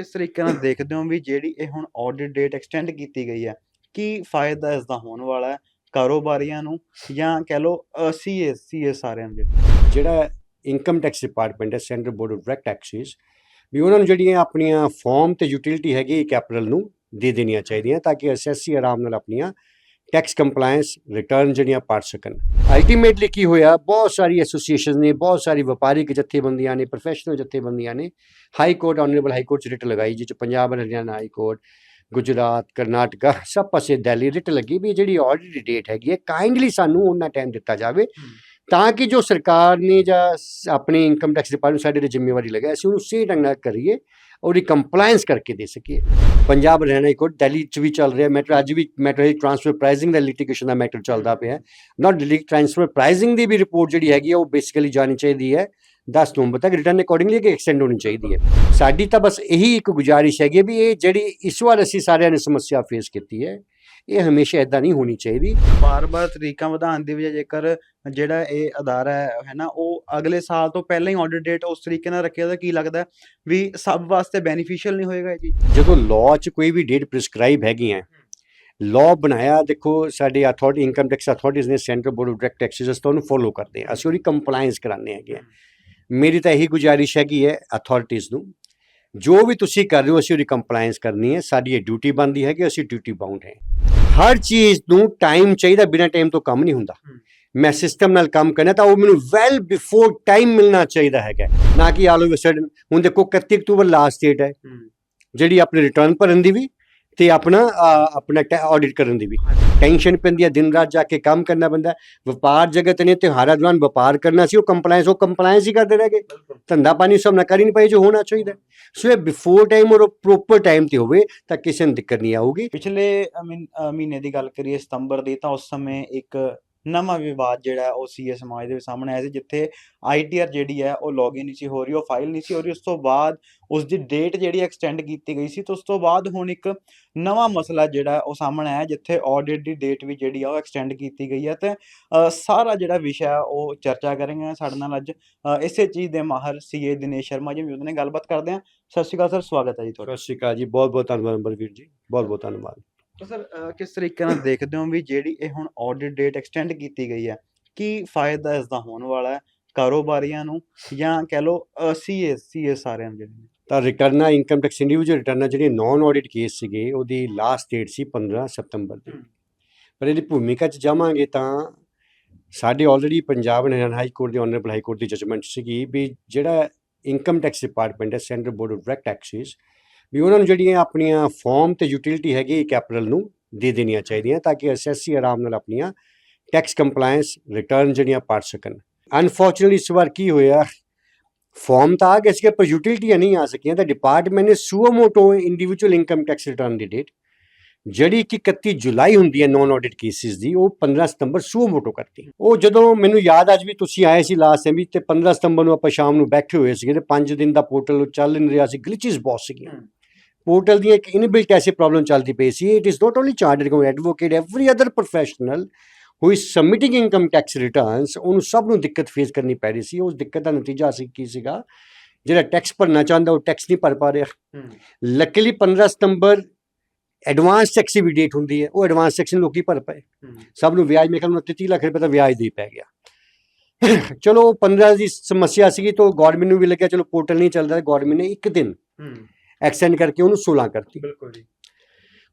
ਕਿਸ ਤਰੀਕੇ ਨਾਲ ਦੇਖਦੇ ਹੋ ਵੀ ਜਿਹੜੀ ਇਹ ਹੁਣ ਆਡਿਟ ਡੇਟ ਐਕਸਟੈਂਡ ਕੀਤੀ ਗਈ ਹੈ, ਕੀ ਫਾਇਦਾ ਇਸ ਦਾ ਹੋਣ ਵਾਲਾ ਹੈ ਕਾਰੋਬਾਰੀਆਂ ਨੂੰ ਜਾਂ ਕਹਿ ਲਓ ਸੀਏ ਸੀਏ ਸਾਰਿਆਂ ਨੂੰ ਜਿਹੜਾ? ਇਨਕਮ ਟੈਕਸ ਡਿਪਾਰਟਮੈਂਟ ਹੈ central board of direct taxes ਵੀ ਉਹਨਾਂ ਨੂੰ ਜਿਹੜੀਆਂ ਆਪਣੀਆਂ ਫਾਰਮ ਤੇ ਯੂਟਿਲਿਟੀ ਹੈਗੀ ਇੱਕ ਅਪ੍ਰੈਲ ਨੂੰ ਦੇ ਦੇਣੀਆਂ ਚਾਹੀਦੀਆਂ ਤਾਂ ਕਿ ਐਸਐਸਸੀ ਆਰਾਮ ਨਾਲ ਆਪਣੀਆਂ ਟੈਕਸ ਕੰਪਲਾਈਂਸ ਰਿਟਰਨ ਜਿਹੜੀਆਂ ਪੜ ਸਕਣ। ਅਲਟੀਮੇਟਲੀ ਕੀ ਹੋਇਆ? ਬਹੁਤ ਸਾਰੀ ਐਸੋਸੀਏਸ਼ਨਸ ਨੇ, ਬਹੁਤ ਸਾਰੀ ਵਪਾਰਿਕ ਜਥੇਬੰਦੀਆਂ ਨੇ ਪ੍ਰੋਫੈਸ਼ਨਲ ਜਥੇਬੰਦੀਆਂ ਨੇ high court honourable high court ਚ ਰਿਟ ਲਗਾਈ ਜਿਸ ਚ ਪੰਜਾਬ ਹਰਿਆਣਾ ਹਾਈ ਕੋਰਟ ਗੁਜਰਾਤ, ਕਰਨਾਟਕਾ, ਸਭ ਪਾਸੇ ਦਿੱਲੀ ਰਿਟ ਲੱਗੀ ਵੀ ਜਿਹੜੀ ਆਡਿਟ ਡੇਟ ਹੈਗੀ ਹੈ ਕਾਈਂਡਲੀ ਸਾਨੂੰ ਉਹਨਾਂ ਟਾਈਮ ਦਿੱਤਾ ਜਾਵੇ, ਤਾਂ ਕਿ ਜੋ ਸਰਕਾਰ ਨੇ ਜਾਂ ਸ- ਆਪਣੀ ਇਨਕਮ ਟੈਕਸ ਡਿਪਾਰਟਮੈਂਟ ਸਾਡੇ ਤੇ ਜ਼ਿੰਮੇਵਾਰੀ ਲਗਾਇਆ ਅਸੀਂ ਉਹਨੂੰ ਸਹੀ ਢੰਗ ਨਾਲ ਕਰੀਏ ਉਹਦੀ ਕੰਪਲਾਈਂਸ ਕਰਕੇ ਦੇ ਸਕੀਏ। ਪੰਜਾਬ ਹਰਿਆਣਾ ਹਾਈ ਕੋਰਟ, ਦਿੱਲੀ ਚ ਵੀ ਚੱਲ ਰਿਹਾ ਮੈਟਰ ਅੱਜ ਵੀ ਮੈਟਰ ਹੈ ਟ੍ਰਾਂਸਫਰ ਪ੍ਰਾਈਸਿੰਗ ਦਾ ਲਿਟੀਗੇਸ਼ਨ ਦਾ ਮੈਟਰ ਚੱਲਦਾ ਪਿਆ। ਨਾਟ ਦਿੱਲੀ ਟ੍ਰਾਂਸਫਰ ਪ੍ਰਾਈਸਿੰਗ ਦੀ ਵੀ ਰਿਪੋਰਟ ਜਿਹੜੀ ਹੈਗੀ ਹੈ ਉਹ ਬੇਸਿਕਲੀ ਜਾਣੀ ਚਾਹੀਦੀ ਹੈ। 10 ਨਵੰਬਰ ਤੱਕ ਰਿਟਰਨ ਅਕੋਰਡਿੰਗਲੀ ਕਿ ਐਕਸਟੈਂਡ ਹੋਣੀ ਚਾਹੀਦੀ ਹੈ। ਸਾਡੀ ਤਾਂ ਬਸ ਇਹੀ ਇੱਕ ਗੁਜ਼ਾਰਿਸ਼ ਹੈਗੀ ਹੈ ਵੀ ਇਹ ਜਿਹੜੀ ਇਸ ਵਾਰ ਅਸੀਂ ਸਾਰਿਆਂ ਨੇ ਸਮੱਸਿਆ ਫੇਸ ਕੀਤੀ ਹੈ ਇਹ ਹਮੇਸ਼ਾ ਇਦਾਂ ਨਹੀਂ ਹੋਣੀ ਚਾਹੀਦੀ। ਬਾਰ-ਬਾਰ ਤਰੀਕਾਂ ਵਧਾਉਣ ਦੀ ਵਜ੍ਹਾ ਜੇਕਰ ਜਿਹੜਾ ਇਹ ਅਦਾਰਾ ਹੈ ਹੈ ਨਾ ਉਹ ਅਗਲੇ ਸਾਲ ਤੋਂ ਪਹਿਲਾਂ ਹੀ ਆਡਿਟ ਡੇਟ ਉਸ ਤਰੀਕੇ ਨਾਲ ਰੱਖਿਆ ਤਾਂ ਕੀ ਲੱਗਦਾ ਹੈ ਵੀ ਸਭ ਵਾਸਤੇ ਬੈਨੀਫੀਸ਼ੀਅਲ ਨਹੀਂ ਹੋਏਗਾ ਚੀਜ਼? ਜਦੋਂ ਲਾਅ 'ਚ ਕੋਈ ਵੀ ਡੇਟ ਪ੍ਰਿਸਕ੍ਰਾਈਬ ਹੈਗੀਆਂ ਲਾਅ ਬਣਾਇਆ ਦੇਖੋ ਸਾਡੇ ਅਥਾਰਟੀ ਇਨਕਮ ਟੈਕਸ ਅਥਾਰਟੀਜ਼ ਨੇ central board of direct taxes ਤੋਂ ਉਹਨੂੰ ਫੋਲੋ ਕਰਦੇ ਹਾਂ। ਅਸੀਂ ਉਹਦੀ ਕੰਪਲਾਈਂਸ ਕਰਾਉਂਦੇ ਹੈਗੇ ਹਾਂ। ਮੇਰੀ ਤਾਂ ਇਹੀ ਗੁਜ਼ਾਰਿਸ਼ ਹੈਗੀ ਹੈ ਅਥਾਰਟੀਜ਼ ਨੂੰ ਜੋ ਵੀ ਤੁਸੀਂ ਕਰ ਰਹੇ ਹੋ ਅਸੀਂ ਉਹਦੀ ਕੰਪਲਾਈਂਸ ਕਰਨੀ ਹੈ। ਸਾਡੀ ਇਹ ਡਿਊਟੀ ਬਣਦੀ ਹੈ ਕਿ ਅਸੀਂ ਡਿਊਟੀ ਬਾਉਂਡ ਹੈ। ਹਰ ਚੀਜ਼ ਨੂੰ ਟਾਈਮ ਚਾਹੀਦਾ ਬਿਨਾਂ ਟਾਈਮ ਤੋਂ ਕੰਮ ਨਹੀਂ ਹੁੰਦਾ। ਮੈਂ ਸਿਸਟਮ ਨਾਲ ਕੰਮ ਕਰਨਾ ਤਾਂ ਉਹ ਮੈਨੂੰ ਵੈਲ ਬਿਫੋਰ ਟਾਈਮ ਮਿਲਣਾ ਚਾਹੀਦਾ ਹੈਗਾ। ਨਾ ਕਿ ਆਲ ਸਡਨ ਹੁਣ ਦੇਖੋ 31 ਅਕਤੂਬਰ ਲਾਸਟ ਡੇਟ ਹੈ। ਜਿਹੜੀ ਆਪਣੇ ਰਿਟਰਨ ਭਰਨ ਦੀ ਵੀ ਤੇ ਆਪਣਾ ਆਪਣਾ ਆਡਿਟ ਕਰਨ ਦੀ ਵੀ। ਟੈਨਸ਼ਨ ਪੈਂਦੀ ਹੈ ਦਿਨ ਰਾਤ ਜਾ ਕੇ ਕੰਮ ਕਰਨਾ ਪੈਂਦਾ। ਵਪਾਰ ਜਗਤ ਨੇ ਤਿਉਹਾਰਾਂ ਦੌਰਾਨ ਵਪਾਰ ਕਰਨਾ ਸੀ, ਉਹ ਕੰਪਲਾਈਂਸ ਉਹ ਕੰਪਲਾਈਂਸ ਹੀ ਕਰਦੇ ਰਹਿ ਗਏ। ਧੰਦਾ ਪਾਣੀ ਸਭ ਨਾ ਕਰ ਹੀ ਨਹੀਂ ਪਏ ਜੋ ਹੋਣਾ ਚਾਹੀਦਾ। ਸੋ ਇਹ ਬਿਫੋਰ ਟਾਈਮ ਔਰ ਪ੍ਰੋਪਰ ਟਾਈਮ ਤੇ ਹੋਵੇ, ਤਾਂ ਕਿਸੇ ਨੂੰ ਦਿੱਕਤ ਨਹੀਂ ਆਊਗੀ। ਪਿਛਲੇ ਮਹੀਨੇ ਦੀ ਗੱਲ ਕਰੀਏ ਸਤੰਬਰ ਦੀ, ਤਾਂ ਉਸ ਸਮੇਂ ਇੱਕ ਨਵਾਂ ਵਿਵਾਦ ਜਿਹੜਾ ਹੈ ਉਹ ਸੀਏ ਸਮਾਜ ਦੇ ਸਾਹਮਣੇ ਆਇਆ ਸੀ, ਜਿੱਥੇ ਆਈਟੀਆਰ ਜਿਹੜੀ ਹੈ ਉਹ ਲੌਗਇਨ ਨਹੀਂ ਸੀ ਹੋ ਰਹੀ, ਉਹ ਫਾਈਲ ਨਹੀਂ ਸੀ ਹੋ ਰਹੀ, ਉਸ ਤੋਂ ਬਾਅਦ ਉਸ ਦੀ ਡੇਟ ਜਿਹੜੀ ਐਕਸਟੈਂਡ ਕੀਤੀ ਗਈ ਸੀ ਤੇ ਉਸ ਤੋਂ ਬਾਅਦ ਹੁਣ ਇੱਕ ਨਵਾਂ ਮਸਲਾ ਜਿਹੜਾ ਉਹ ਸਾਹਮਣੇ ਆਇਆ, ਜਿੱਥੇ ਆਡਿਟ ਦੀ ਡੇਟ ਵੀ ਜਿਹੜੀ ਆ ਉਹ ਐਕਸਟੈਂਡ ਕੀਤੀ ਗਈ ਹੈ ਤੇ ਸਾਰਾ ਜਿਹੜਾ ਵਿਸ਼ਾ ਉਹ ਚਰਚਾ ਕਰਾਂਗੇ ਸਾਡੇ ਨਾਲ ਅੱਜ। ਇਸੇ ਚੀਜ਼ ਦੇ ਮਾਹਰ ਸੀਏ ਦਿਨੇਸ਼ ਸ਼ਰਮਾ ਜੀ ਮੌਜੂਦ ਨੇ, ਗੱਲਬਾਤ ਕਰਦੇ ਹਾਂ। ਸਤਿ ਸ਼੍ਰੀ ਅਕਾਲ ਸਰ, ਸਵਾਗਤ ਹੈ ਜੀ ਤੁਹਾਡਾ। ਸਤਿ ਸ਼੍ਰੀ ਅਕਾਲ ਜੀ ਬਹੁਤ ਬਹੁਤ ਧੰਨਵਾਦ ਬਲਵੀਰ ਜੀ ਬਹੁਤ ਬਹੁਤ ਧੰਨਵਾਦ। ਤਾਂ ਸਰ ਕਿਸ ਤਰੀਕੇ ਨਾਲ ਦੇਖਦੇ ਹੋ ਵੀ ਜਿਹੜੀ ਇਹ ਹੁਣ ਆਡਿਟ ਡੇਟ ਐਕਸਟੈਂਡ ਕੀਤੀ ਗਈ ਹੈ ਕੀ ਫਾਇਦਾ ਇਸ ਦਾ ਹੋਣ ਵਾਲਾ ਹੈ ਕਾਰੋਬਾਰੀਆਂ ਨੂੰ ਜਾਂ ਕਹਿ ਲਓ ਸੀਏ ਸੀਏ ਸਾਰਿਆਂ ਜਿਹੜੇ ਨੇ ਤਾਂ ਰਿਟਰਨਾਂ ਇਨਕਮ ਟੈਕਸ ਇੰਡੀਵਿਜੂਅਲ ਰਿਟਰਨਾਂ ਜਿਹੜੇ ਨਾਨ ਆਡਿਟ ਕੇਸ ਸੀਗੇ ਉਹਦੀ ਲਾਸਟ ਡੇਟ ਸੀ 15 ਸਤੰਬਰ ਦੀ। ਪਰ ਇਹਦੀ ਭੂਮਿਕਾ 'ਚ ਜਾਵਾਂਗੇ ਤਾਂ ਸਾਡੇ already Punjab and Haryana high court the honourable high court ਦੀ ਜਜਮੈਂਟ ਸੀਗੀ ਵੀ ਜਿਹੜਾ ਇਨਕਮ ਟੈਕਸ ਡਿਪਾਰਟਮੈਂਟ ਹੈ central board of direct taxes ਵੀ ਉਹਨਾਂ ਨੂੰ ਜਿਹੜੀਆਂ ਆਪਣੀਆਂ ਫਾਰਮ ਤੇ ਯੂਟਿਲਿਟੀ ਹੈਗੀ ਇੱਕ ਅਪ੍ਰੈਲ ਨੂੰ ਦੇ ਦੇਣੀਆਂ ਚਾਹੀਦੀਆਂ ਤਾਂ ਕਿ ਐਸਐਸਸੀ ਆਰਾਮ ਨਾਲ ਆਪਣੀਆਂ ਟੈਕਸ ਕੰਪਲਾਈਂਸ ਰਿਟਰਨ ਜਿਹੜੀਆਂ ਪੜ ਸਕਣ। ਅਨਫੋਰਚੂਨਟਲੀ ਇਸ ਵਾਰ ਕੀ ਹੋਇਆ? ਫਾਰਮ ਤਾਂ ਆ ਗਿਆ ਸੀਗੇ, ਪਰ ਯੂਟਿਲਿਟੀਆਂ ਨਹੀਂ ਆ ਸਕੀਆਂ। ਤਾਂ ਡਿਪਾਰਟਮੈਂਟ ਨੇ suo motu individual income tax return ਦੀ ਡੇਟ ਜਿਹੜੀ ਕਿ 31 ਜੁਲਾਈ ਹੁੰਦੀ ਹੈ ਨੌਨ ਆਡਿਟ ਕੇਸਿਸ ਦੀ, ਉਹ 15 ਸਤੰਬਰ ਸੂਮੋਟੋ ਕਰਤੀ। ਉਹ ਜਦੋਂ ਮੈਨੂੰ ਯਾਦ ਅੱਜ ਵੀ ਤੁਸੀਂ ਆਏ ਸੀ ਲਾਸਟ ਟਾਈਮ ਵੀ ਤੇ 15 ਸਤੰਬਰ ਨੂੰ ਆਪਾਂ ਸ਼ਾਮ ਨੂੰ ਬੈਠੇ ਹੋਏ ਸੀਗੇ ਤੇ 5 ਦਿਨ ਦਾ ਪੋਰਟਲ ਚੱਲ ਨਹੀਂ ਰਿਹਾ ਸੀ ਗਲਿਚਸ ਬਹੁਤ ਸੀਗੀਆਂ। ਪੋਰਟਲ ਦੀ ਇੱਕ ਇਨਬਿਲਟ ਐਸੀ ਪ੍ਰੋਬਲਮ ਚੱਲਦੀ ਪਈ ਸੀ it is not only chartered account advocate every other professional who is submitting income tax returns ਉਹਨੂੰ ਸਭ ਨੂੰ ਦਿੱਕਤ ਫੇਸ ਕਰਨੀ ਪੈ ਰਹੀ ਸੀ ਉਸ ਦਿੱਕਤ ਦਾ ਨਤੀਜਾ ਸੀ ਕੀ ਸੀਗਾ ਜਿਹੜਾ ਟੈਕਸ ਭਰਨਾ ਚਾਹੁੰਦਾ ਉਹ ਟੈਕਸ ਨਹੀਂ ਭਰ ਪਾ ਰਿਹਾ। ਲੱਕੀਲੀ 15 ਸਤੰਬਰ ਐਡਵਾਂਸ ਟੈਕਸ ਦੀ ਵੀ ਡੇਟ ਹੁੰਦੀ ਹੈ ਉਹ ਐਡਵਾਂਸ ਟੈਕਸ ਨੂੰ ਲੋਕੀ ਭਰ ਪਏ। ਸਭ ਨੂੰ ਵਿਆਜ ਮੇਰੇ ਖਿਆਲ ਨਾਲ 33 ਲੱਖ ਰੁਪਏ ਦਾ ਵਿਆਜ ਦੇ ਪੈ ਗਿਆ। ਚਲੋ 15 ਦੀ ਸਮੱਸਿਆ ਸੀਗੀ ਤਾਂ ਗਵਰਨਮੈਂਟ ਨੂੰ ਵੀ ਲੱਗਿਆ ਚਲੋ ਪੋਰਟਲ ਨਹੀਂ ਚੱਲਦਾ ਗਵਰਨਮੈਂਟ ਨੇ ਇੱਕ ਦਿਨ ਐਕਸਟੈਂਡ ਕਰਕੇ ਉਹਨੂੰ 16 ਕਰਤੀ। ਬਿਲਕੁਲ ਜੀ।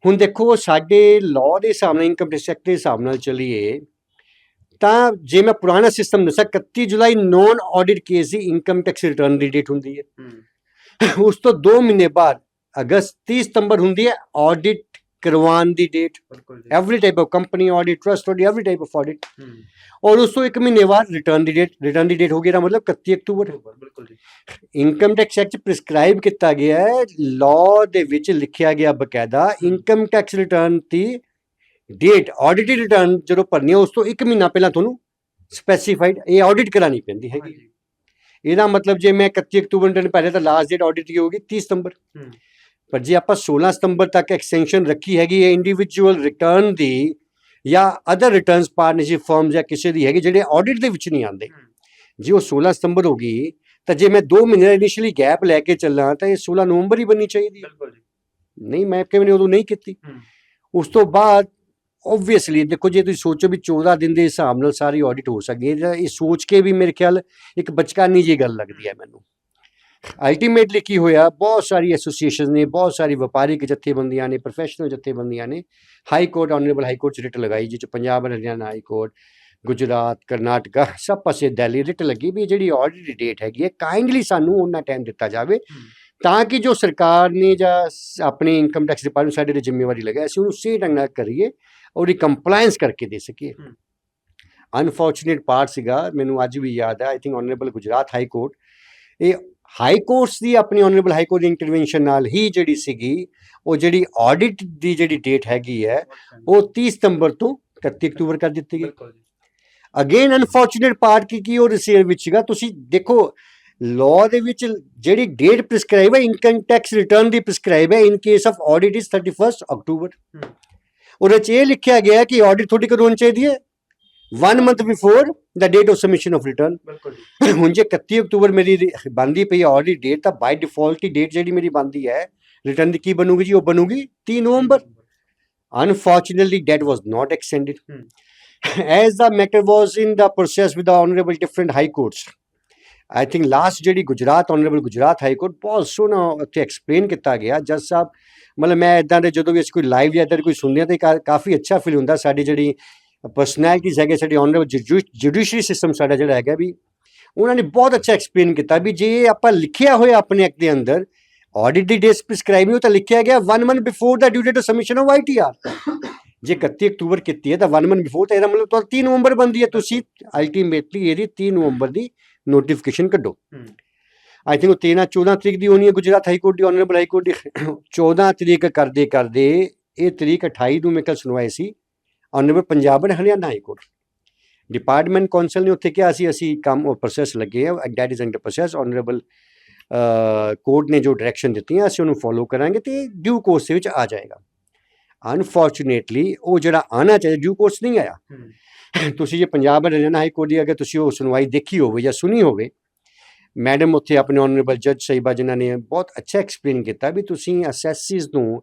ਹੁਣ ਦੇਖੋ ਸਾਡੇ ਲਾਅ ਦੇ ਹਿਸਾਬ ਨਾਲ ਇਨਕਮ ਟੈਕਸ ਐਕਟ ਦੇ ਹਿਸਾਬ ਨਾਲ ਚੱਲੀਏ ਤਾਂ ਜੇ ਮੈਂ ਪੁਰਾਣਾ ਸਿਸਟਮ ਦੱਸਾਂ 31 ਜੁਲਾਈ ਨੌਨ ਆਡਿਟ ਕੇਸ ਦੀ ਇਨਕਮ ਟੈਕਸ ਰਿਟਰਨ ਦੀ ਡੇਟ ਹੁੰਦੀ ਹੈ। ਉਸ ਤੋਂ 2 ਮਹੀਨੇ ਬਾਅਦ ਅਗਸਤ 30 ਸਤੰਬਰ ਹੁੰਦੀ ਹੈ ਆਡਿਟ ਕਰਵਾਉਣ ਦੀ ਡੇਟ ਬਿਲਕੁਲ ਜੀ। Every type of company audit trust audit every type of audit ਔਰ ਉਸ ਤੋਂ ਇੱਕ ਮਹੀਨੇ ਬਾਅਦ ਰਿਟਰਨ ਦੀ ਡੇਟ ਰਿਟਰਨ ਦੀ ਡੇਟ ਹੋ ਗਈ ਦਾ ਮਤਲਬ 31 ਅਕਤੂਬਰ। ਬਿਲਕੁਲ ਜੀ। ਇਨਕਮ ਟੈਕਸ ਐਕਟ ਪ੍ਰਿਸਕ੍ਰਾਈਬ ਕੀਤਾ ਗਿਆ ਹੈ ਲਾਅ ਦੇ ਵਿੱਚ ਲਿਖਿਆ ਗਿਆ ਬਕਾਇਦਾ ਇਨਕਮ ਟੈਕਸ ਰਿਟਰਨ ਦੀ ਡੇਟ ਆਡਿਟਡ ਰਿਟਰਨ ਜਦੋਂ ਭਰਨੀ ਹੈ ਉਸ ਤੋਂ ਇੱਕ ਮਹੀਨਾ ਪਹਿਲਾਂ ਤੁਹਾਨੂੰ ਸਪੈਸੀਫਾਈਡ ਇਹ ਆਡਿਟ ਕਰਾਣੀ ਪੈਂਦੀ ਹੈਗੀ। ਇਹਦਾ ਮਤਲਬ ਜੇ ਮੈਂ 31 ਅਕਤੂਬਰ ਨੂੰ ਪਹਿਲੇ ਤਾਂ ਲਾਸਟ ਡੇਟ ਆਡਿਟ ਦੀ ਹੋਗੀ 30 ਸਤੰਬਰ। ਪਰ ਜੇ ਆਪਾਂ 16 ਸਤੰਬਰ ਤੱਕ ਐਕਸਟੈਂਸ਼ਨ ਰੱਖੀ ਹੈਗੀ ਹੈ ਇੰਡੀਵਿਜੂਅਲ ਰਿਟਰਨ ਦੀ ਜਾਂ ਅਦਰ ਰਿਟਰਨਸ ਪਾਰਟਨਰਸ਼ਿਪ ਫਰਮਸ ਜਾਂ ਕਿਸੇ ਦੀ ਹੈਗੀ ਜਿਹੜੇ ਆਡਿਟ ਦੇ ਵਿੱਚ ਨਹੀਂ ਆਉਂਦੇ। ਜੇ ਉਹ 16 ਸਤੰਬਰ ਹੋ ਗਈ ਤਾਂ ਜੇ ਮੈਂ 2 ਮਹੀਨੇ ਇਨੀਸ਼ੀਅਲੀ ਗੈਪ ਲੈ ਕੇ ਚੱਲਾਂ ਤਾਂ ਇਹ 16 ਨਵੰਬਰ ਹੀ ਬਣਨੀ ਚਾਹੀਦੀ ਹੈ ਬਿਲਕੁਲ ਜੀ ਨਹੀਂ ਮੈਂ ਕਿਵੇਂ ਉਦੋਂ ਨਹੀਂ ਕੀਤੀ। ਉਸ ਤੋਂ ਬਾਅਦ ਓਬਵੀਅਸਲੀ ਦੇਖੋ ਜੇ ਤੁਸੀਂ ਸੋਚੋ ਵੀ 14 ਦਿਨ ਦੇ ਹਿਸਾਬ ਨਾਲ ਸਾਰੀ ਆਡਿਟ ਹੋ ਸਕਦੀ ਹੈ ਇਹ ਸੋਚ ਕੇ ਵੀ ਮੇਰੇ ਖਿਆਲ ਇੱਕ ਬਚਕਾਨੀ ਜੀ ਗੱਲ ਲੱਗਦੀ ਹੈ ਮੈਨੂੰ ਅਲਟੀਮੇਟਲੀ ਕੀ ਹੋਇਆ? ਬਹੁਤ ਸਾਰੀ ਐਸੋਸੀਏਸ਼ਨ ਨੇ ਬਹੁਤ ਸਾਰੀ ਵਪਾਰਿਕ ਜਥੇਬੰਦੀਆਂ ਨੇ ਪ੍ਰੋਫੈਸ਼ਨਲ ਜਥੇਬੰਦੀਆਂ ਨੇ high court honourable high court 'ਚ ਰਿਟ ਲਗਾਈ ਜਿਹ 'ਚ ਪੰਜਾਬ ਹਰਿਆਣਾ ਹਾਈ ਕੋਰਟ ਗੁਜਰਾਤ ਕਰਨਾਟਕਾ ਸਭ ਪਾਸੇ ਦਿੱਲੀ ਰਿਟ ਲੱਗੀ ਵੀ ਜਿਹੜੀ ਦੀ ਡੇਟ ਹੈਗੀ ਹੈ ਕਾਈਂਡਲੀ ਸਾਨੂੰ ਉਹਨਾਂ ਟਾਈਮ ਦਿੱਤਾ ਜਾਵੇ ਤਾਂ ਕਿ ਜੋ ਸਰਕਾਰ ਨੇ ਜਾਂ ਆਪਣੇ ਇਨਕਮ ਟੈਕਸ ਡਿਪਾਰਟਮੈਂਟ ਸਾਡੇ ਤੇ ਜ਼ਿੰਮੇਵਾਰੀ ਲਗਾਇਆ ਅਸੀਂ ਉਹਨੂੰ ਸਹੀ ਢੰਗ ਨਾਲ ਕਰੀਏ ਉਹਦੀ ਕੰਪਲਾਈਂਸ ਕਰਕੇ ਦੇ ਸਕੀਏ। ਅਨਫੋਰਚੂਨੇਟ ਪਾਰਟ ਸੀਗਾ ਮੈਨੂੰ ਅੱਜ ਵੀ ਯਾਦ ਹੈ I think honourable Gujarat high court ਇਹ ਹਾਈ ਕੋਰਟਸ ਦੀ ਆਪਣੀ ਆਨਰੇਬਲ ਹਾਈ ਕੋਰਟ ਦੀ ਇੰਟਰਵੈਂਸ਼ਨ ਨਾਲ ਹੀ ਜਿਹੜੀ ਸੀਗੀ ਉਹ ਜਿਹੜੀ ਆਡਿਟ ਦੀ ਜਿਹੜੀ ਡੇਟ ਹੈਗੀ ਹੈ ਉਹ 30 ਸਤੰਬਰ ਤੋਂ 31 ਅਕਤੂਬਰ ਕਰ ਦਿੱਤੀ ਗਈ। ਅਗੇਨ ਅਨਫੋਰਚੂਨੇਟ ਪਾਰਟ ਕੀ ਕੀ ਉਹ ਰਿਸੀਵ ਵਿੱਚ ਸੀਗਾ? ਤੁਸੀਂ ਦੇਖੋ ਲਾਅ ਦੇ ਵਿੱਚ ਜਿਹੜੀ ਡੇਟ ਪ੍ਰਿਸਕ੍ਰਾਈਬ ਹੈ ਇਨਕਮ ਟੈਕਸ ਰਿਟਰਨ ਦੀ ਪ੍ਰਿਸਕ੍ਰਾਈਬ ਹੈ in case of audit is 31st ਅਕਤੂਬਰ। ਉਹਦੇ ਚ ਇਹ ਲਿਖਿਆ ਗਿਆ ਕਿ ਆਡਿਟ ਤੁਹਾਡੀ ਕਦੋਂ ਚਾਹੀਦੀ ਹੈ? 1 month before the date of submission of return ਬਿਲਕੁਲ ਹੁਣ ਜੇ 31 ਅਕਤੂਬਰ ਮੇਰੀ ਬੰਦੀ ਪਈ ਆਡਿਟ ਡੇਟ ਤਾਂ ਬਾਈ ਡਿਫਾਲਟ ਹੀ ਡੇਟ ਜਿਹੜੀ ਮੇਰੀ ਬੰਦੀ ਹੈ ਰਿਟਰਨ ਦੀ ਕੀ ਬਣੂਗੀ ਜੀ? ਉਹ ਬਣੂਗੀ 30 ਨਵੰਬਰ। That was not extended. Hmm. As the matter was in the process with the honorable different high courts, I think last ਜਿਹੜੀ Gujarat honorable Gujarat high court ਬਹੁਤ ਸੋਹਣਾ ਉੱਥੇ ਐਕਸਪਲੇਨ ਕੀਤਾ ਗਿਆ। ਜੱਜ ਸਾਹਿਬ ਮਤਲਬ ਮੈਂ ਇਦਾਂ ਦੇ ਜਦੋਂ ਵੀ ਅਸੀਂ ਕੋਈ ਲਾਈਵ ਜਾਂ ਇੱਦਾਂ ਦੀ ਕੋਈ ਸੁਣਦੇ ਹਾਂ ਤੇ ਕਾਫੀ ਅੱਛਾ ਫੀਲ ਹੁੰਦਾ ਸਾਡੀ ਜਿਹੜੀ ਪਰਸਨੈਲਿਟੀਜ਼ ਹੈਗੇ ਸਾਡੀ honorable ਜੁਡੀਸ਼ਰੀ ਸਿਸਟਮ ਸਾਡਾ ਜਿਹੜਾ ਹੈਗਾ ਵੀ ਉਹਨਾਂ ਨੇ ਬਹੁਤ ਅੱਛਾ ਐਕਸਪਲੇਨ ਕੀਤਾ ਵੀ ਜੇ ਆਪਾਂ ਲਿਖਿਆ ਹੋਇਆ ਆਪਣੇ ਐਕਟ ਦੇ ਅੰਦਰ ਆਡਿਟ ਦੀ ਡੇਟ ਪ੍ਰਿਸਕ੍ਰਾਈਬ ਨਹੀਂ ਤਾਂ ਲਿਖਿਆ ਗਿਆ 1 month before the due date of submission of ITR ਜੇ 31 ਅਕਤੂਬਰ ਕੀਤੀ ਹੈ ਤਾਂ 1 ਮੰਥ ਬਿਫੋਰ ਤਾਂ ਇਹਦਾ ਮਤਲਬ ਤਾਂ 3 ਨਵੰਬਰ ਬੰਦੀ ਹੈ ਤੁਸੀਂ ਅਲਟੀਮੇਟਲੀ ਇਹਦੀ 3 ਨਵੰਬਰ ਦੀ ਨੋਟੀਫਿਕੇਸ਼ਨ ਕੱਢੋ। ਆਈ ਥਿੰਕ ਉਹ 13 14 ਤਰੀਕ ਦੀ ਹੋਣੀ ਹੈ ਗੁਜਰਾਤ ਹਾਈ ਕੋਰਟ ਦੀ ਆਨਰੇਬਲ ਹਾਈ ਕੋਰਟ ਦੀ। 14 ਤਰੀਕ ਕਰਦੇ ਕਰਦੇ ਇਹ ਤਰੀਕ 28 ਨੂੰ ਖਿਆਲ ਸੁਣਵਾਈ ਸੀ। Honourable Punjab and Haryana high court. Department counsel ਨੇ ਉੱਥੇ ਕਿਹਾ ਸੀ ਅਸੀਂ ਕੰਮ ਉਹ ਪ੍ਰੋਸੈਸ ਲੱਗੇ ਆ that is under process honourable court ਨੇ ਜੋ ਡਾਇਰੈਕਸ਼ਨ ਦਿੱਤੀਆਂ ਅਸੀਂ ਉਹਨੂੰ ਫੋਲੋ ਕਰਾਂਗੇ ਤੇ ਡਿਊ ਕੋਰਸ ਦੇ ਵਿੱਚ ਆ ਜਾਏਗਾ। ਅਨਫੋਰਚੂਨੇਟਲੀ ਉਹ ਜਿਹੜਾ ਆਣਾ ਚਾਹੀਦਾ ਡਿਊ ਕੋਰਸ ਨਹੀਂ ਆਇਆ। ਤੁਸੀਂ ਜੇ ਪੰਜਾਬ ਹਰਿਆਣਾ ਹਾਈ ਕੋਰਟ ਦੀ ਅਗਰ ਤੁਸੀਂ ਉਹ ਸੁਣਵਾਈ ਦੇਖੀ ਹੋਵੇ ਜਾਂ ਸੁਣੀ ਹੋਵੇ ਮੈਡਮ ਉੱਥੇ ਆਪਣੇ ਆਨਰੇਬਲ ਜੱਜ ਸਾਹਿਬਾ ਜਿਨ੍ਹਾਂ ਨੇ ਬਹੁਤ ਅੱਛਾ ਐਕਸਪਲੇਨ ਕੀਤਾ ਵੀ ਤੁਸੀਂ ਅਸੈਸਿਸ ਨੂੰ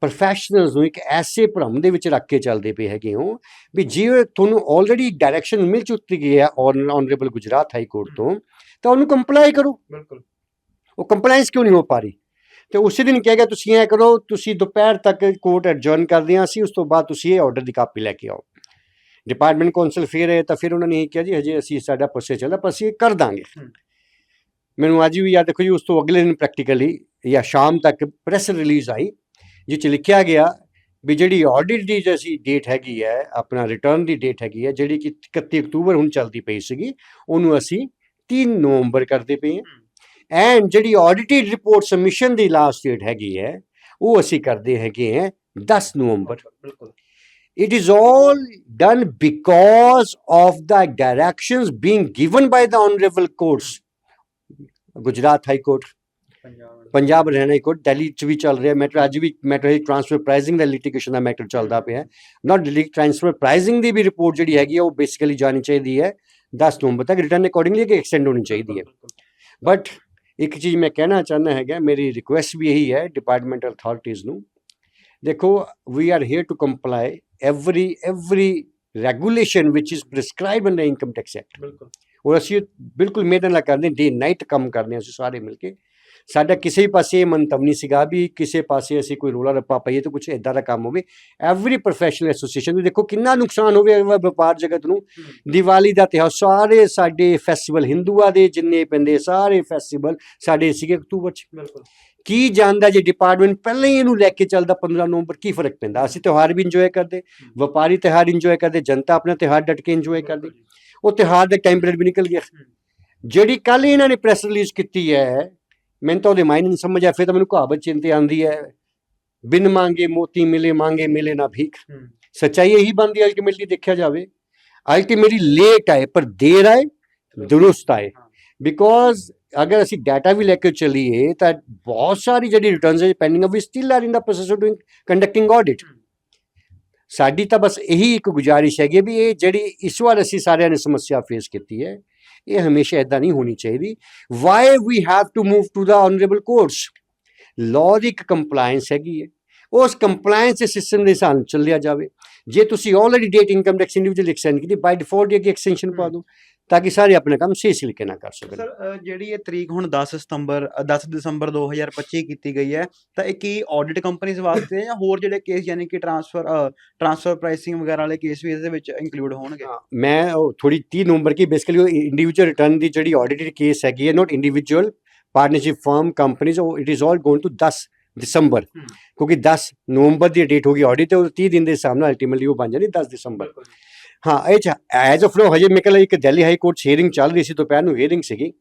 ਪ੍ਰੋਫੈਸ਼ਨਲਸ ਨੂੰ ਇੱਕ ਐਸੇ ਭਰਮ ਦੇ ਵਿੱਚ ਰੱਖ ਕੇ ਚੱਲਦੇ ਪਏ ਹੈਗੇ ਹੋ ਵੀ ਜੇ ਤੁਹਾਨੂੰ ਆਲਰੇਡੀ ਡਾਇਰੈਕਸ਼ਨ ਮਿਲ ਚੁੱਕੀ ਗਈ ਹੈ ਆਨਰੇਬਲ ਗੁਜਰਾਤ ਹਾਈ ਕੋਰਟ ਤੋਂ ਤਾਂ ਉਹਨੂੰ ਕੰਪਲਾਈ ਕਰੋ। ਬਿਲਕੁਲ। ਉਹ ਕੰਪਲਾਈਂਸ ਕਿਉਂ ਨਹੀਂ ਹੋ ਪਾ ਰਹੀ? ਤੇ ਉਸੇ ਦਿਨ ਕਿਹਾ ਗਿਆ ਤੁਸੀਂ ਐ ਕਰੋ ਤੁਸੀਂ ਦੁਪਹਿਰ ਤੱਕ ਕੋਰਟ ਐਡਜਰਨ ਕਰਦੇ ਹਾਂ ਅਸੀਂ ਉਸ ਤੋਂ ਬਾਅਦ ਤੁਸੀਂ ਇਹ ਆਰਡਰ ਦੀ ਕਾਪੀ ਲੈ ਕੇ ਆਓ। ਡਿਪਾਰਟਮੈਂਟ ਕੌਂਸਲ ਫਿਰ ਹੈ ਤਾਂ ਫਿਰ ਉਹਨਾਂ ਨੇ ਇਹ ਕਿਹਾ ਜੀ ਹਜੇ ਅਸੀਂ ਸਾਡਾ ਪ੍ਰੋਸੈਸ ਚੱਲਦਾ ਪਰ ਅਸੀਂ ਇਹ ਕਰ ਦਾਂਗੇ। ਮੈਨੂੰ ਅੱਜ ਵੀ ਯਾਦ ਦੇਖੋ ਜੀ ਉਸ ਤੋਂ ਅਗਲੇ ਦਿਨ ਪ੍ਰੈਕਟੀਕਲੀ ਜਾਂ ਸ਼ਾਮ ਤੱਕ ਪ੍ਰੈਸ ਰਿਲੀਜ਼ ਆਈ। ਜਿਸ 'ਚ ਲਿਖਿਆ ਗਿਆ ਵੀ ਜਿਹੜੀ ਆਡਿਟ ਦੀ ਜਿਹੜੀ ਡੇਟ ਹੈਗੀ ਹੈ ਆਪਣਾ ਰਿਟਰਨ ਦੀ ਡੇਟ ਹੈਗੀ ਹੈ ਜਿਹੜੀ ਕਿ 31 ਅਕਤੂਬਰ ਹੁਣ ਚੱਲਦੀ ਪਈ ਸੀਗੀ ਉਹਨੂੰ ਅਸੀਂ 3 ਨਵੰਬਰ ਕਰਦੇ ਪਏ ਹਾਂ। ਐਂਡ ਜਿਹੜੀ ਆਡਿਟਡ ਰਿਪੋਰਟ ਸਬਮਿਸ਼ਨ ਦੀ ਲਾਸਟ ਡੇਟ ਹੈਗੀ ਹੈ ਉਹ ਅਸੀਂ ਕਰਦੇ ਹੈਗੇ ਹੈ 10 ਨਵੰਬਰ। ਬਿਲਕੁਲ। It is all done because of the directions being given by the honorable courts Gujarat high court Punjab. Punjab Haryana court Delhi ਚ ਵੀ ਚੱਲ ਰਿਹਾ ਮੈਟਰ ਅੱਜ ਵੀ ਮੈਟਰ ਟ੍ਰਾਂਸਫਰ ਪ੍ਰਾਈਸਿੰਗ ਦਾ ਲਿਟੀਗੇਸ਼ਨ ਦਾ ਮੈਟਰ ਚੱਲਦਾ ਪਿਆ। ਨਾਟ ਦਿੱਲੀ ਟ੍ਰਾਂਸਫਰ ਪ੍ਰਾਈਸਿੰਗ ਦੀ ਵੀ ਰਿਪੋਰਟ ਜਿਹੜੀ ਹੈਗੀ ਹੈ ਉਹ ਬੇਸਿਕਲੀ ਜਾਣੀ ਚਾਹੀਦੀ ਹੈ 10 ਨਵੰਬਰ ਤੱਕ ਰਿਟਰਨ ਅਕੋਰਡਿੰਗਲੀ ਕਿ ਐਕਸਟੈਂਡ ਹੋਣੀ ਚਾਹੀਦੀ ਹੈ। ਬਟ ਇੱਕ ਚੀਜ਼ ਮੈਂ ਕਹਿਣਾ ਚਾਹੁੰਦਾ ਹੈਗਾ ਮੇਰੀ ਰਿਕੁਐਸਟ ਵੀ ਇਹੀ ਹੈ ਡਿਪਾਰਟਮੈਂਟਲ ਅਥਾਰਟੀਜ਼ ਨੂੰ ਦੇਖੋ we are here to comply every every regulation which is prescribed in the income tax act ਬਿਲਕੁਲ। ਔਰ ਅਸੀਂ ਬਿਲਕੁਲ ਮਿਹਨਤ ਨਾਲ ਕਰਦੇ ਡੇ ਨਾਈਟ ਕੰਮ ਕਰਦੇ ਹਾਂ ਅਸੀਂ ਸਾਰੇ ਮਿਲ ਕੇ। ਸਾਡਾ ਕਿਸੇ ਪਾਸੇ ਇਹ ਮੰਤਵ ਨਹੀਂ ਸੀਗਾ ਵੀ ਕਿਸੇ ਪਾਸੇ ਅਸੀਂ ਕੋਈ ਰੋਲਾ ਰੱਪਾ ਪਾਈਏ ਤਾਂ ਕੁਝ ਇਦਾਂ ਦਾ ਕੰਮ ਹੋਵੇ। ਐਵਰੀ ਪ੍ਰੋਫੈਸ਼ਨਲ ਐਸੋਸੀਏਸ਼ਨ ਨੂੰ ਦੇਖੋ ਕਿੰਨਾ ਨੁਕਸਾਨ ਹੋਵੇ ਵਪਾਰ ਜਗਤ ਨੂੰ। ਦੀਵਾਲੀ ਦਾ ਤਿਉਹਾਰ ਸਾਰੇ ਸਾਡੇ ਫੈਸਟੀਵਲ ਹਿੰਦੂਆਂ ਦੇ ਜਿੰਨੇ ਪੈਂਦੇ ਸਾਰੇ ਫੈਸਟੀਵਲ ਸਾਡੇ ਸੀਗੇ ਅਕਤੂਬਰ ਚ। ਬਿਲਕੁਲ। ਕੀ ਜਾਣਦਾ ਜੇ ਡਿਪਾਰਟਮੈਂਟ ਪਹਿਲਾਂ ਹੀ ਇਹਨੂੰ ਲੈ ਕੇ ਚੱਲਦਾ 15 ਨਵੰਬਰ ਕੀ ਫ਼ਰਕ ਪੈਂਦਾ? ਅਸੀਂ ਤਿਉਹਾਰ ਵੀ ਇੰਜੋਏ ਕਰਦੇ ਵਪਾਰੀ ਤਿਉਹਾਰ ਇੰਜੋਏ ਕਰਦੇ ਜਨਤਾ ਆਪਣਾ ਤਿਉਹਾਰ ਡਟ ਕੇ ਇੰਜੋਏ ਕਰਦੀ। ਉਹ ਤਿਉਹਾਰ ਦਾ ਪੀਰੀਅਡ ਵੀ ਨਿਕਲ ਗਿਆ। ਜਿਹੜੀ ਕੱਲ ਇਹਨਾਂ ਨੇ ਪ੍ਰੈਸ ਰਿਲੀਜ਼ ਕੀਤੀ ਹੈ ਮੈਨੂੰ ਤਾਂ ਉਹਦੇ ਮਾਇਨੇ ਨਹੀਂ ਸਮਝ ਆ ਫਿਰ ਤਾਂ ਮੈਨੂੰ ਕਹਾਵਤ ਚਿੰਤੇ ਆਉਂਦੀ ਹੈ। ਬਿਨ ਮੰਗੇ ਮੋਤੀ ਮਿਲੇ ਮੰਗੇ ਮਿਲੇ ਨਾ ਭੀਖ। ਸੱਚਾਈ ਇਹੀ ਬਣਦੀ ਅਲਟੀਮੇਟਲੀ ਦੇਖਿਆ ਜਾਵੇ। ਅਲਟੀਮੇਟਲੀ ਲੇਟ ਆਏ ਪਰ ਦੇਰ ਆਏ ਦੁਰਸਤ ਆਏ। ਬਿਕੋਜ਼ ਅਗਰ ਅਸੀਂ ਡਾਟਾ ਵੀ ਲੈ ਕੇ ਚੱਲੀਏ ਤਾਂ ਬਹੁਤ ਸਾਰੀ ਜਿਹੜੀ ਰਿਟਰਨਸ ਹੈ ਪੈਂਡਿੰਗ ਆ we still are in the process of doing conducting audit. ਸਾਡੀ ਤਾਂ ਬਸ ਇਹੀ ਇੱਕ ਗੁਜ਼ਾਰਿਸ਼ ਹੈਗੀ ਵੀ ਇਹ ਜਿਹੜੀ ਇਸ ਵਾਰ ਅਸੀਂ ਸਾਰਿਆਂ ਨੇ ਸਮੱਸਿਆ ਫੇਸ ਕੀਤੀ ਹੈ ਇਹ ਹਮੇਸ਼ਾ ਇਦਾਂ ਨਹੀਂ ਹੋਣੀ ਚਾਹੀਦੀ। Why we have to move to the honourable courts law ਦੀ ਇੱਕ ਕੰਪਲਾਈਂਸ ਹੈਗੀ ਹੈ। ਉਸ ਕੰਪਲਾਈਂਸ ਦੇ ਸਿਸਟਮ ਦੇ ਹਿਸਾਬ ਨਾਲ ਚੱਲਿਆ ਜਾਵੇ। ਜੇ ਤੁਸੀਂ already date income tax individual extend ਕੀਤੀ ਬਾਈ ਡਿਫਾਲਟ ਇਹ ਐਕਸਟੈਂਸ਼ਨ ਪਾ ਦਿਓ। ਤਾਂ ਕਿ ਸਾਰੇ ਆਪਣਾ ਕੰਮ ਸਹੀ ਤਰੀਕੇ ਨਾਲ ਕਰ ਸਕਣ। ਸਰ ਜਿਹੜੀ ਇਹ ਤਰੀਕ ਹੁਣ 10 ਸਤੰਬਰ ਅ, 10 ਦਸੰਬਰ 2025 ਕੀਤੀ ਗਈ ਹੈ ਤਾਂ ਇਹ ਕੀ ਆਡਿਟ ਕੰਪਨੀਆਂ ਵਾਸਤੇ ਜਾਂ ਹੋਰ ਜਿਹੜੇ ਕੇਸ ਯਾਨੀ ਕਿ ਟ੍ਰਾਂਸਫਰ ਟ੍ਰਾਂਸਫਰ ਪ੍ਰਾਈਸਿੰਗ ਵਗੈਰਾ ਵਾਲੇ ਕੇਸ ਵੀ ਇਹਦੇ ਵਿੱਚ ਇੰਕਲੂਡ ਹੋਣਗੇ? ਮੈਂ ਥੋੜੀ 30 ਨਵੰਬਰ ਕੀ ਬੇਸਿਕਲੀ ਇੰਡੀਵਿਜੂਅਲ ਰਿਟਰਨ ਦੀ ਜਿਹੜੀ ਆਡਿਟਡ ਕੇਸ ਹੈਗੀ ਹੈ not individual partnership firm companies it is all going to 10 ਦਸੰਬਰ। ਕਿਉਂਕਿ 10 ਨਵੰਬਰ ਦੀ ਡੇਟ ਹੋਗੀ ਆਡਿਟ ਤੇ ਉਹ 30 ਦਿਨ ਦੇ ਹਿਸਾਬ ਨਾਲ ਅਲਟੀਮੇਟਲੀ ਉਹ ਬਣ ਜਾਣੀ 10 ਦਸੰਬਰ। ਹਾਂ ਇਹ ਚ ਐਜ਼ ਆਫ ਨੋ ਹਜੇ ਮੇਰੇ ਕੋਲ ਇੱਕ ਦਿੱਲੀ ਹਾਈ ਕੋਰਟ ਹੀਅਰਿੰਗ ਚੱਲ ਰਹੀ ਸੀ ਦੁਪਹਿਰ ਨੂੰ ਹੀਅਰਿੰਗ ਸੀਗੀ।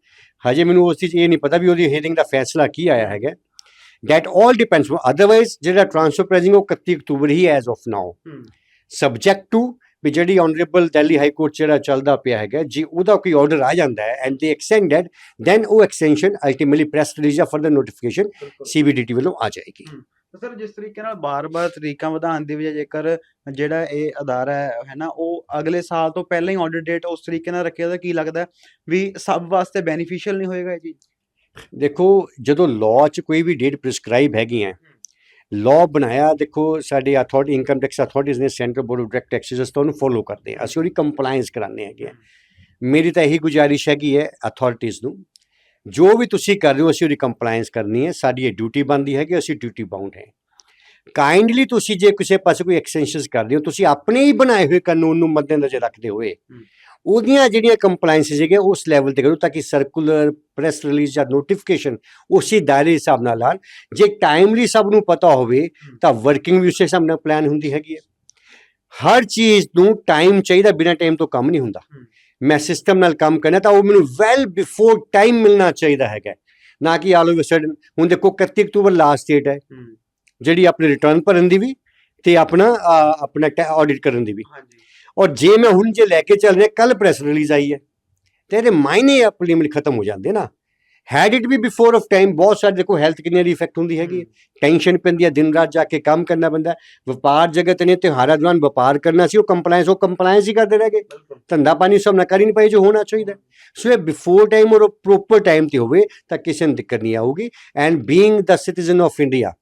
ਹਜੇ ਮੈਨੂੰ ਉਸ ਚੀਜ਼ ਇਹ ਨਹੀਂ ਪਤਾ ਵੀ ਉਹਦੀ ਹੀਅਰਿੰਗ ਦਾ ਫੈਸਲਾ ਕੀ ਆਇਆ ਹੈਗਾ। That all depends ਅਦਰਵਾਈਜ਼ ਜਿਹੜਾ ਟ੍ਰਾਂਸਫਰ ਪ੍ਰਾਈਸਿੰਗ ਉਹ 31 ਅਕਤੂਬਰ ਹੀ as of now subject to ਵੀ ਜਿਹੜੀ ਆਨਰੇਬਲ ਦਿੱਲੀ ਹਾਈ ਕੋਰਟ ਜਿਹੜਾ ਚੱਲਦਾ ਪਿਆ ਹੈਗਾ ਜੀ ਉਹਦਾ ਕੋਈ ਆਰਡਰ ਆ ਜਾਂਦਾ ਹੈ ਐਂਡ ਦੇ ਐਕਸਟੈਂਡਡ ਦੈਨ ਉਹ ਐਕਸਟੈਂਸ਼ਨ ਅਲਟੀਮੇਟਲੀ ਪ੍ਰੈਸ ਰਿਲੀਜ਼ ਜਾਂ ਫਰਦਰ ਨੋਟੀਫਿਕੇਸ਼ਨ ਸੀਬੀਡੀਟੀ ਵੱਲੋਂ ਆ ਜਾਏਗੀ। ਸਰ ਜਿਸ ਤਰੀਕੇ ਨਾਲ ਬਾਰ-ਬਾਰ ਤਰੀਕਾਂ ਵਧਾਉਣ ਦੀ ਵਜ੍ਹਾ ਜੇਕਰ ਜਿਹੜਾ ਇਹ ਅਦਾਰਾ ਹੈ ਹੈ ਨਾ ਉਹ ਅਗਲੇ ਸਾਲ ਤੋਂ ਪਹਿਲਾਂ ਹੀ ਆਡਿਟ ਡੇਟ ਉਸ ਤਰੀਕੇ ਨਾਲ ਰੱਖਿਆ ਤਾਂ ਕੀ ਲੱਗਦਾ ਹੈ ਵੀ ਸਭ ਵਾਸਤੇ ਬੈਨੀਫੀਸ਼ੀਅਲ ਨਹੀਂ ਹੋਏਗਾ ਇਹ ਚੀਜ਼? ਦੇਖੋ ਜਦੋਂ ਲਾਅ 'ਚ ਕੋਈ ਵੀ ਡੇਟ ਪ੍ਰਿਸਕ੍ਰਾਈਬ ਹੈਗੀਆਂ ਲਾਅ ਬਣਾਇਆ, ਦੇਖੋ, ਸਾਡੇ ਅਥਾਰਟੀ ਇਨਕਮ ਟੈਕਸ ਅਥਾਰਟੀਜ਼ ਨੇ centre board of direct taxes ਤੋਂ ਉਹਨੂੰ ਫੋਲੋ ਕਰਦੇ ਆ। ਅਸੀਂ ਉਹਦੀ ਕੰਪਲਾਈਂਸ ਕਰਾਉਂਦੇ ਹੈਗੇ ਆ। ਮੇਰੀ ਤਾਂ ਇਹੀ ਗੁਜ਼ਾਰਿਸ਼ ਹੈਗੀ ਹੈ ਅਥਾਰਟੀਜ਼ ਨੂੰ, ਜੋ ਵੀ ਤੁਸੀਂ ਕਰ ਰਹੇ ਹੋ, ਅਸੀਂ ਉਹਦੀ ਕੰਪਲਾਈਂਸ ਕਰਨੀ ਹੈ। ਸਾਡੀ ਇਹ ਡਿਊਟੀ ਬਣਦੀ ਹੈ ਕਿ ਅਸੀਂ ਡਿਊਟੀ ਬਾਉਂਡ ਹੈ। ਕਾਈਂਡਲੀ ਤੁਸੀਂ ਜੇ ਕਿਸੇ ਪਾਸੇ ਕੋਈ ਐਕਸਟੈਂਸ਼ਨਸ ਕਰਦੇ ਹੋ, ਤੁਸੀਂ ਆਪਣੇ ਹੀ ਬਣਾਏ ਹੋਏ ਕਾਨੂੰਨ ਨੂੰ ਮੱਦੇਨਜ਼ਰ ਰੱਖਦੇ ਹੋਏ ਉਹਦੀਆਂ ਜਿਹੜੀਆਂ ਕੰਪਲਾਈਂਸਿਸ ਹੈਗੇ ਉਸ ਲੈਵਲ ਤੇ ਕਰੋ ਤਾਂ ਕਿ ਸਰਕੂਲਰ ਪ੍ਰੈਸ ਰਿਲੀਜ਼ ਜਾਂ ਨੋਟੀਫਿਕੇਸ਼ਨ ਉਸੇ ਦਾਇਰੇ ਹਿਸਾਬ ਨਾਲ ਆਉਣ ਜੇ ਟਾਈਮਲੀ ਸਭ ਨੂੰ ਪਤਾ ਹੋਵੇ ਤਾਂ ਵਰਕਿੰਗ ਵੀ ਉਸੇ ਹਿਸਾਬ ਨਾਲ ਪਲਾਨ ਹੁੰਦੀ ਹੈਗੀ ਹੈ। ਹਰ ਚੀਜ਼ ਨੂੰ ਟਾਈਮ ਚਾਹੀਦਾ ਬਿਨਾਂ ਟਾਈਮ ਤੋਂ ਕੰਮ ਨਹੀਂ ਹੁੰਦਾ। ਮੈਂ ਸਿਸਟਮ ਨਾਲ ਕੰਮ ਕਰਨਾ ਤਾਂ ਉਹ ਮੈਨੂੰ ਵੈਲ ਬਿਫੋਰ ਟਾਈਮ ਮਿਲਣਾ ਚਾਹੀਦਾ ਹੈਗਾ ਨਾ ਕਿ ਆਲ ਆਫ ਸਡਨ ਹੁਣ ਦੇਖੋ 31 ਅਕਤੂਬਰ ਲਾਸਟ ਡੇਟ ਹੈ। ਜਿਹੜੀ ਆਪਣੇ ਰਿਟਰਨ ਭਰਨ ਦੀ ਵੀ ਤੇ ਆਪਣਾ ਆਪਣਾ ਆਡਿਟ ਕਰਨ ਦੀ ਵੀ। ਹਾਂਜੀ। ਔਰ ਜੇ ਮੈਂ ਹੁਣ ਜੇ ਲੈ ਕੇ ਚੱਲ ਰਿਹਾ ਕੱਲ ਪ੍ਰੈਸ ਰਿਲੀਜ਼ ਆਈ ਹੈ ਤੇ ਇਹਦੇ ਮਾਇਨੇ ਆਪਣੇ ਮਿਲ ਖਤਮ ਹੋ ਜਾਂਦੇ ਨਾ had it we before of time ਬਹੁਤ ਸਾਰੇ ਦੇਖੋ ਹੈਲਥ ਕਿੰਨੀ ਇਫੈਕਟ ਹੁੰਦੀ ਹੈਗੀ ਟੈਨਸ਼ਨ ਪੈਂਦੀ ਹੈ ਦਿਨ ਰਾਤ ਜਾ ਕੇ ਕੰਮ ਕਰਨਾ ਪੈਂਦਾ। ਵਪਾਰ ਜਗਤ ਨੇ ਤਿਉਹਾਰਾਂ ਦੌਰਾਨ ਵਪਾਰ ਕਰਨਾ ਸੀ ਉਹ ਕੰਪਲਾਈਂਸ ਉਹ ਕੰਪਲਾਈਂਸ ਹੀ ਕਰਦੇ ਰਹਿ ਗਏ ਧੰਦਾ ਪਾਣੀ ਸਭ ਨਾ ਕਰ ਹੀ ਨਹੀਂ ਪਾਈ ਜੋ ਹੋਣਾ ਚਾਹੀਦਾ। ਸੋ ਇਹ ਬਿਫੋਰ ਟਾਈਮ ਔਰ ਪ੍ਰੋਪਰ ਟਾਈਮ ਤੇ ਹੋਵੇ ਤਾਂ ਕਿਸੇ ਨੂੰ ਦਿੱਕਤ ਨਹੀਂ ਆਊਗੀ and being the citizen of India.